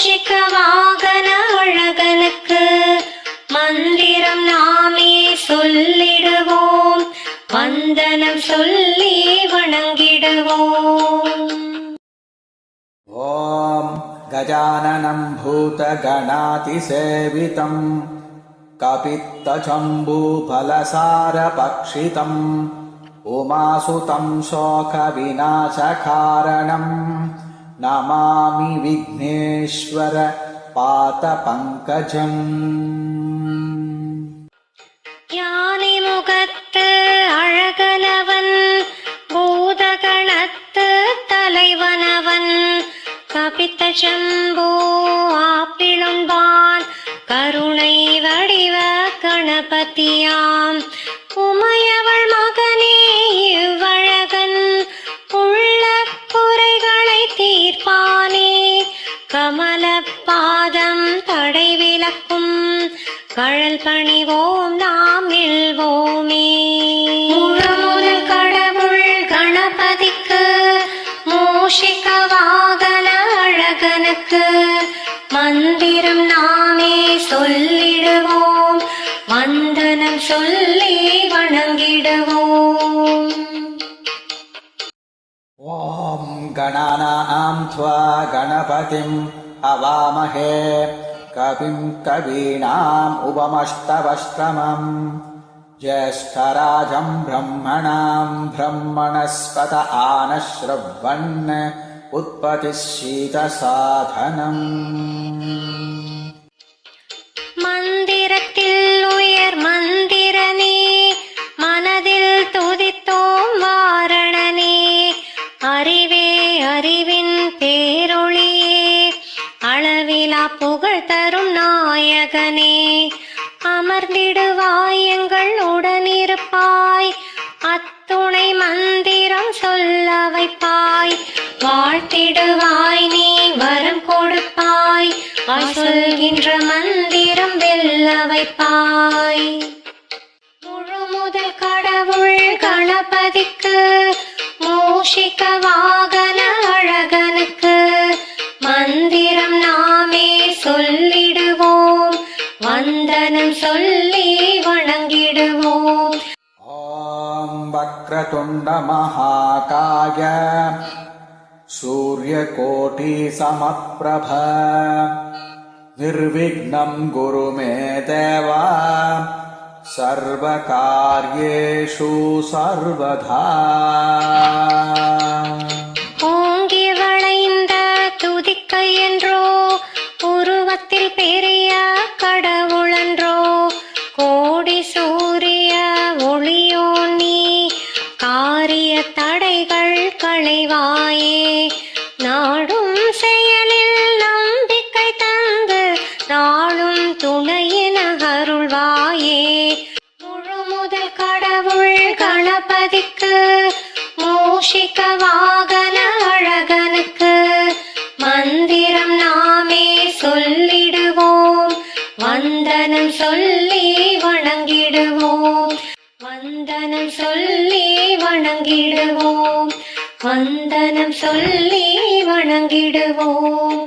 மூஷிக வாகன அழகனுக்கு மந்திரம் நாமே சொல்லிடுவோம் வந்தனம் சொல்லி வணங்கிடுவோம் ॐ गजाननं भूतगणातिसेवितम् कपित्तचम्बूफलसारपक्षितम् उमासुतं शोकविनाशकारणम् नमामि विघ्नेश्वर पातपङ्कजम् யானை முகத்து அழகனவன் பூதகணத்து தலைவனவன் கபித்த சம்போ ஆப்பிளும்பான் கருணை வடிவ கணபதியாம் கமல பாதம் தடை விளக்கும் கழல் பணிவோம் நாம் வெல்வோமே முழமுதல் கடவுள் கணபதிக்கு மூஷிக வாகன அழகனுக்கு மந்திரம் நாமே சொல்லிடுவோம் வந்தனம் சொல்லி வணங்கிடுவோம் ॐ गणानां त्वा गणपतिम् हवामहे कविं कवीनाम् उपमष्टवष्टमम् ज्येष्ठराजम् ब्रह्मणाम् ब्रह्मणस्पत आनश्रवन्। उत्पतिः शीतसाधनम् அளவிலா புகழ் தரும் நாயகனே. அமர்ந்திடுவாய் எங்கள் உடனிருப்பாய். அத்துணை மந்திரம் சொல்ல வைப்பாய். வாழ்த்திடுவாய் நீ வரம் கொடுப்பாய். சொல்கின்ற மந்திரம் வெல்ல வைப்பாய். முழு முதல் கடவுள் கணபதிக்கு மூஷிக சொல்லி வணங்கிடுவோம் ॐ वक्रतुण्डमहाकाय सूर्यकोटिसमप्रभ निर्विघ्नं गुरु मे देव सर्वकार्येषु सर्वधा களைவாயே நாடும் செயலில் நம்பிக்கை தந்து நாளும் துணையின அருள்வாயே. முழு முதல் கடவுள் கணபதிக்கு மூஷிக வாகன அழகனுக்கு மந்திரம் நாமே சொல்லிடுவோம். வந்தனம் சொல்லி வணங்கிடுவோம். வந்தனம் சொல்லி வணங்கிடுவோம். வந்தனம் சொல்லி வணங்கிடுவோம்.